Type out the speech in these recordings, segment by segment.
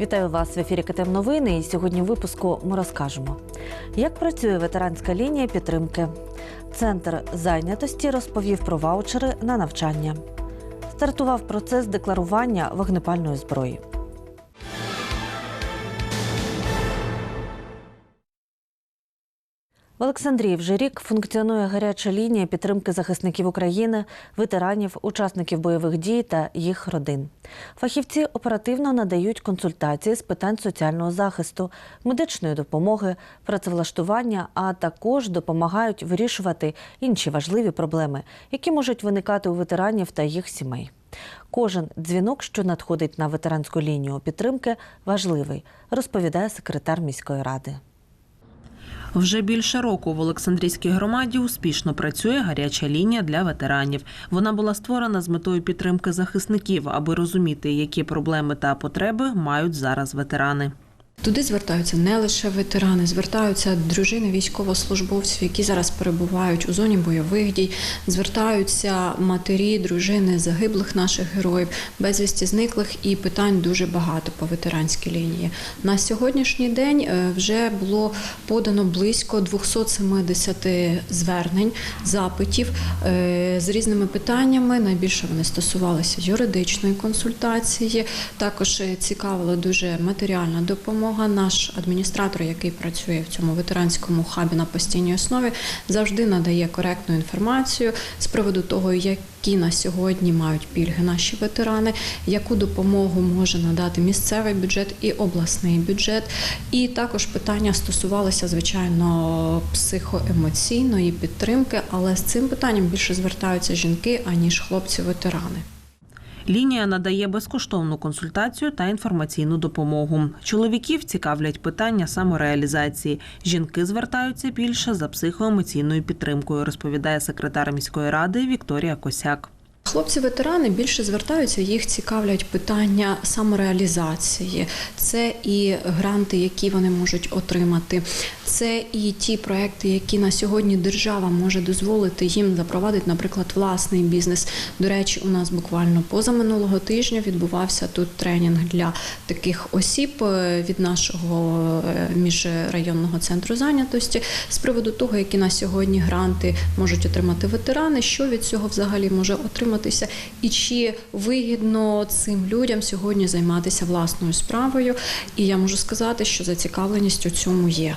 Вітаю вас в ефірі КТМ Новини. І сьогодні в випуску ми розкажемо, як працює ветеранська лінія підтримки. Центр зайнятості розповів про ваучери на навчання. Стартував процес декларування вогнепальної зброї. В Олександрії вже рік функціонує гаряча лінія підтримки захисників України, ветеранів, учасників бойових дій та їх родин. Фахівці оперативно надають консультації з питань соціального захисту, медичної допомоги, працевлаштування, а також допомагають вирішувати інші важливі проблеми, які можуть виникати у ветеранів та їх сімей. Кожен дзвінок, що надходить на ветеранську лінію підтримки, важливий, розповідає секретар міської ради. Вже більше року в Олександрійській громаді успішно працює гаряча лінія для ветеранів. Вона була створена з метою підтримки захисників, аби розуміти, які проблеми та потреби мають зараз ветерани. Туди звертаються не лише ветерани, звертаються дружини військовослужбовців, які зараз перебувають у зоні бойових дій, звертаються матері, дружини загиблих наших героїв, безвісті зниклих і питань дуже багато по ветеранській лінії. На сьогоднішній день е, вже було подано близько 270 звернень, запитів е, з різними питаннями. Найбільше вони стосувалися юридичної консультації. Також е, цікавила дуже матеріальна допомога. Наш адміністратор, який працює в цьому ветеранському хабі на постійній основі, завжди надає коректну інформацію з приводу того, які на сьогодні мають пільги наші ветерани, яку допомогу може надати місцевий бюджет і обласний бюджет. І також питання стосувалися, звичайно, психоемоційної підтримки, але з цим питанням більше звертаються жінки аніж хлопці-ветерани. Лінія надає безкоштовну консультацію та інформаційну допомогу. Чоловіків цікавлять питання самореалізації. Жінки звертаються більше за психоемоційною підтримкою, розповідає секретар міської ради Вікторія Косяк. Хлопці-ветерани більше звертаються, їх цікавлять питання самореалізації. Це і гранти, які вони можуть отримати. Це і ті проекти, які на сьогодні держава може дозволити їм запровадити, наприклад, власний бізнес. До речі, у нас буквально позаминулого тижня відбувався тут тренінг для таких осіб е, від нашого е, міжрайонного центру зайнятості з приводу того, які на сьогодні гранти можуть отримати ветерани, що від цього взагалі може отриматися, і чи вигідно цим людям сьогодні займатися власною справою. І я можу сказати, що зацікавленість у цьому є.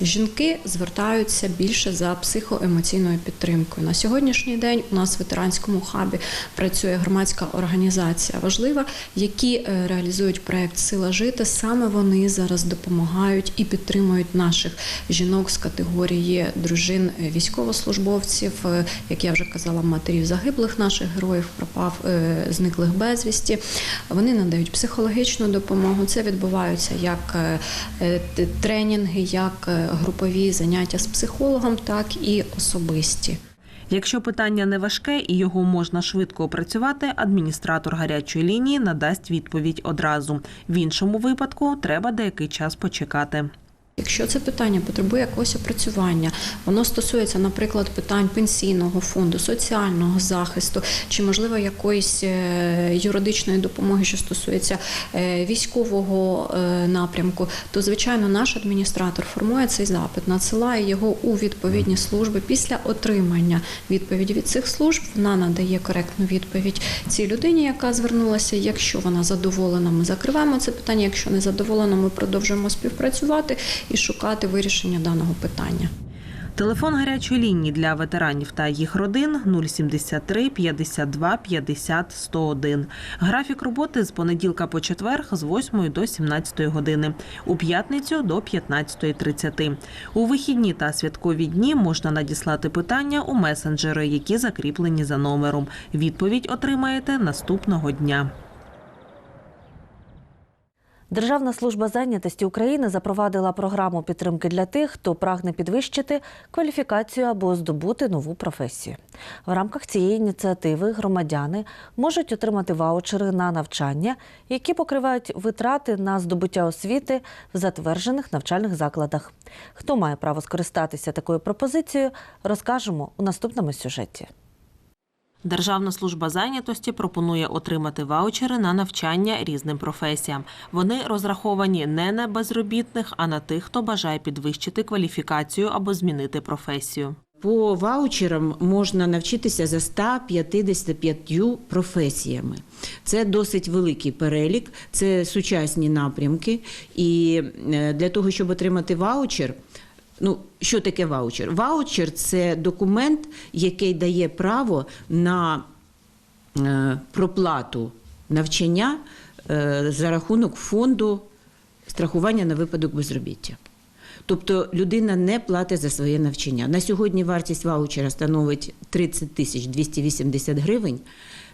Жінки звертаються більше за психоемоційною підтримкою. На сьогоднішній день у нас в ветеранському хабі працює громадська організація важлива, які е, реалізують проект Сила жити. Саме вони зараз допомагають і підтримують наших жінок з категорії дружин військовослужбовців, е, як я вже казала, матерів загиблих наших героїв, пропав е, зниклих безвісті. Вони надають психологічну допомогу. Це відбуваються як тренінги, як групові заняття з психологом, так і особисті. Якщо питання не важке і його можна швидко опрацювати, адміністратор гарячої лінії надасть відповідь одразу. В іншому випадку треба деякий час почекати. Якщо це питання потребує якогось опрацювання, воно стосується, наприклад, питань пенсійного фонду, соціального захисту, чи можливо якоїсь е, юридичної допомоги, що стосується е, військового е, напрямку, то звичайно наш адміністратор формує цей запит, надсилає його у відповідні служби. Після отримання відповіді від цих служб вона надає коректну відповідь цій людині, яка звернулася. Якщо вона задоволена, ми закриваємо це питання. Якщо не задоволена, ми продовжуємо співпрацювати і шукати вирішення даного питання. Телефон гарячої лінії для ветеранів та їх родин 073 52 50 101. Графік роботи з понеділка по четвер з 8 до 17 години, у п'ятницю до 15.30. У вихідні та святкові дні можна надіслати питання у месенджери, які закріплені за номером. Відповідь отримаєте наступного дня. Державна служба зайнятості України запровадила програму підтримки для тих, хто прагне підвищити кваліфікацію або здобути нову професію. В рамках цієї ініціативи громадяни можуть отримати ваучери на навчання, які покривають витрати на здобуття освіти в затверджених навчальних закладах. Хто має право скористатися такою пропозицією, розкажемо у наступному сюжеті. Державна служба зайнятості пропонує отримати ваучери на навчання різним професіям. Вони розраховані не на безробітних, а на тих, хто бажає підвищити кваліфікацію або змінити професію. По ваучерам можна навчитися за 155 професіями. Це досить великий перелік, це сучасні напрямки. І е, для того, щоб отримати ваучер, ну що таке ваучер? Ваучер це документ, який дає право на е, проплату навчання е, за рахунок фонду страхування на випадок безробіття. Тобто людина не платить за своє навчання. На сьогодні вартість ваучера становить 30 тисяч 280 гривень.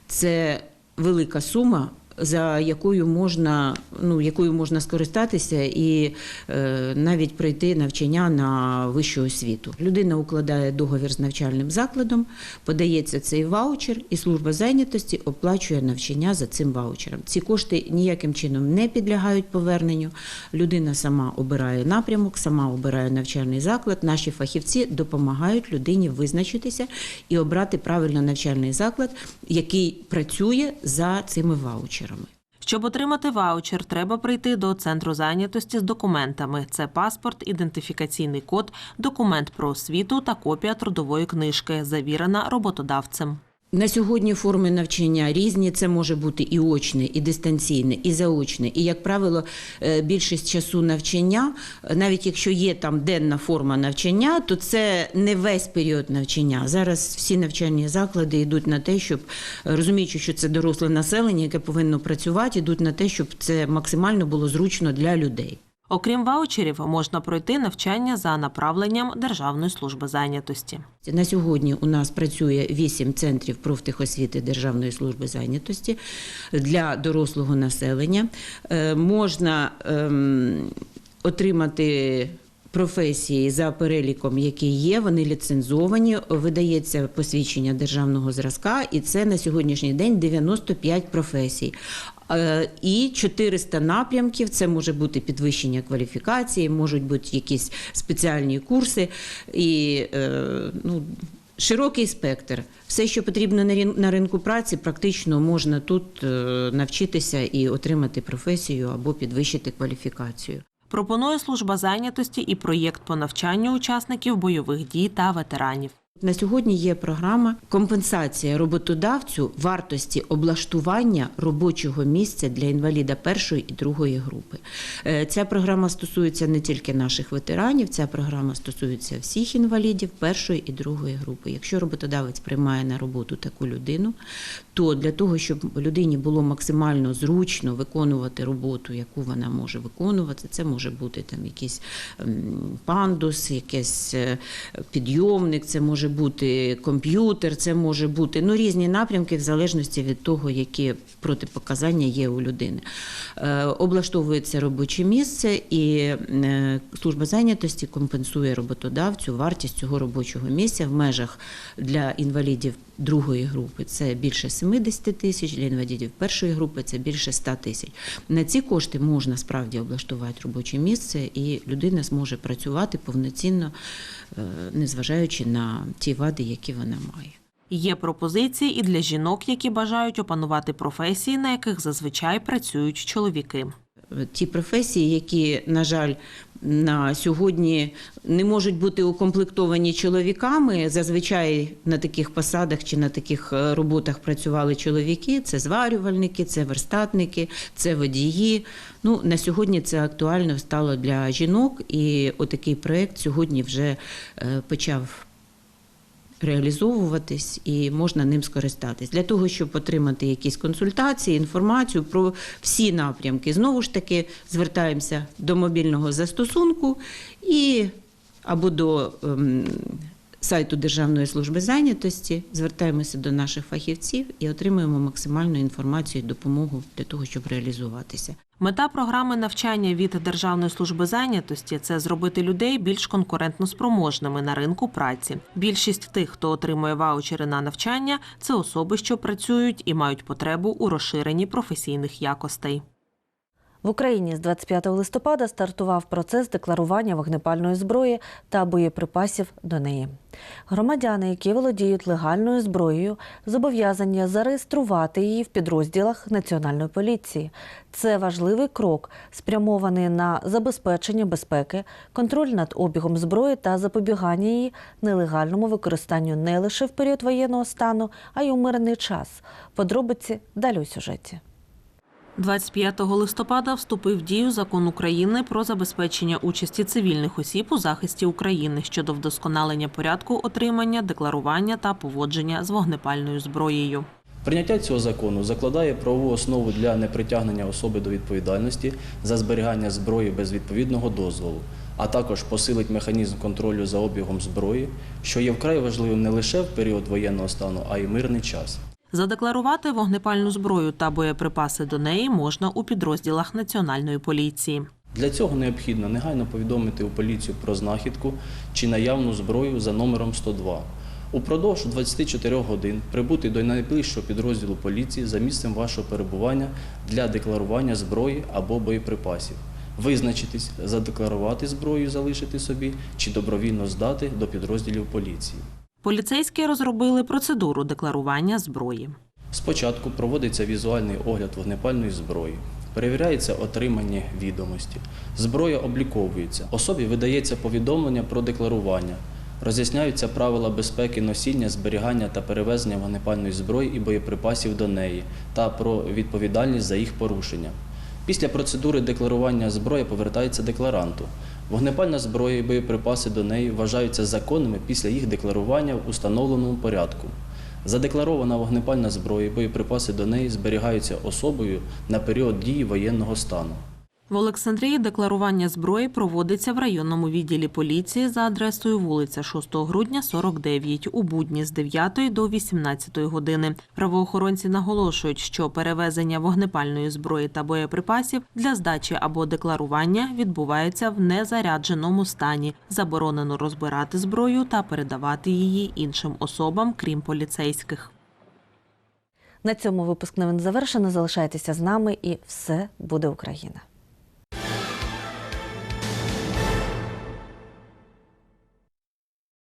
Це велика сума, за якою можна, ну, якою можна скористатися і е, навіть пройти навчання на вищу освіту. Людина укладає договір з навчальним закладом, подається цей ваучер, і служба зайнятості оплачує навчання за цим ваучером. Ці кошти ніяким чином не підлягають поверненню. Людина сама обирає напрямок, сама обирає навчальний заклад. Наші фахівці допомагають людині визначитися і обрати правильно навчальний заклад, який працює за цими ваучерами. Щоб отримати ваучер, треба прийти до центру зайнятості з документами: це паспорт, ідентифікаційний код, документ про освіту та копія трудової книжки, завірена роботодавцем. На сьогодні форми навчання різні. Це може бути і очне, і дистанційне, і заочне. І, як правило, е, більшість часу навчання, навіть якщо є там денна форма навчання, то це не весь період навчання. Зараз всі навчальні заклади йдуть на те, щоб е, розуміючи, що це доросле населення, яке повинно працювати, йдуть на те, щоб це максимально було зручно для людей. Окрім ваучерів, можна пройти навчання за направленням Державної служби зайнятості. На сьогодні у нас працює вісім центрів профтехосвіти Державної служби зайнятості для дорослого населення. Е, Можна ем, отримати. Професії за переліком, які є, вони ліцензовані, видається посвідчення державного зразка, і це на сьогоднішній день 95 професій. Е, І 400 напрямків. Це може бути підвищення кваліфікації, можуть бути якісь спеціальні курси і е, ну. Широкий спектр. Все, що потрібно на ринку праці, практично можна тут е, навчитися і отримати професію або підвищити кваліфікацію. Пропонує служба зайнятості і проєкт по навчанню учасників бойових дій та ветеранів. На сьогодні є програма компенсація роботодавцю вартості облаштування робочого місця для інваліда першої і другої групи. Е, Ця програма стосується не тільки наших ветеранів, ця програма стосується всіх інвалідів першої і другої групи. Якщо роботодавець приймає на роботу таку людину, то для того, щоб людині було максимально зручно виконувати роботу, яку вона може виконувати, це може бути там якийсь ем, пандус, якийсь е, підйомник, це може бути комп'ютер, це може бути ну, різні напрямки в залежності від того, які протипоказання є у людини. Е, Облаштовується робоче місце, і е, служба зайнятості компенсує роботодавцю вартість цього робочого місця в межах для інвалідів другої групи це більше 70 тисяч, для інвалідів першої групи це більше 100 тисяч. На ці кошти можна справді облаштувати робоче місце, і людина зможе працювати повноцінно, е, незважаючи на ті вади, які вона має. Є пропозиції і для жінок, які бажають опанувати професії, на яких зазвичай працюють чоловіки. Ті професії, які, на жаль, на сьогодні не можуть бути укомплектовані чоловіками. Зазвичай на таких посадах чи на таких е, роботах працювали чоловіки. Це зварювальники, це верстатники, це водії. Ну на сьогодні це актуально стало для жінок, і отакий проект сьогодні вже е, почав реалізовуватись і можна ним скористатись для того, щоб отримати якісь консультації, інформацію про всі напрямки. Знову ж таки звертаємося до мобільного застосунку і або до ем, сайту Державної служби зайнятості, звертаємося до наших фахівців і отримуємо максимальну інформацію і допомогу для того, щоб реалізуватися. Мета програми навчання від Державної служби зайнятості це зробити людей більш конкурентно спроможними на ринку праці. Більшість тих, хто отримує ваучери на навчання, це особи, що працюють і мають потребу у розширенні професійних якостей. В Україні з 25 листопада стартував процес декларування вогнепальної зброї та боєприпасів до неї. Громадяни, які володіють легальною зброєю, зобов'язані зареєструвати її в підрозділах Національної поліції. Це важливий крок, спрямований на забезпечення безпеки, контроль над обігом зброї та запобігання її нелегальному використанню не лише в період воєнного стану, а й у мирний час. Подробиці далі у сюжеті. 25 листопада вступив в дію закон України про забезпечення участі цивільних осіб у захисті України щодо вдосконалення порядку отримання, декларування та поводження з вогнепальною зброєю. Прийняття цього закону закладає правову основу для непритягнення особи до відповідальності за зберігання зброї без відповідного дозволу, а також посилить механізм контролю за обігом зброї, що є вкрай важливим не лише в період воєнного стану, а й мирний час. Задекларувати вогнепальну зброю та боєприпаси до неї можна у підрозділах Національної поліції. Для цього необхідно негайно повідомити у поліцію про знахідку чи наявну зброю за номером 102. Упродовж 24 годин прибути до найближчого підрозділу поліції за місцем вашого перебування для декларування зброї або боєприпасів. Визначитись, задекларувати зброю, залишити собі чи добровільно здати до підрозділів поліції. Поліцейські розробили процедуру декларування зброї. Спочатку проводиться візуальний огляд вогнепальної зброї. Перевіряється отримані відомості. Зброя обліковується. Особі видається повідомлення про декларування. Роз'ясняються правила безпеки носіння, зберігання та перевезення вогнепальної зброї і боєприпасів до неї та про відповідальність за їх порушення. Після процедури декларування зброї повертається декларанту. Вогнепальна зброя і боєприпаси до неї вважаються законними після їх декларування в установленому порядку. Задекларована вогнепальна зброя і боєприпаси до неї зберігаються особою на період дії воєнного стану. В Олександрії декларування зброї проводиться в районному відділі поліції за адресою вулиця 6 грудня, 49, у будні з 9 до 18 години. Правоохоронці наголошують, що перевезення вогнепальної зброї та боєприпасів для здачі або декларування відбувається в незарядженому стані. Заборонено розбирати зброю та передавати її іншим особам, крім поліцейських. На цьому випуск новин завершено. Залишайтеся з нами і все буде Україна.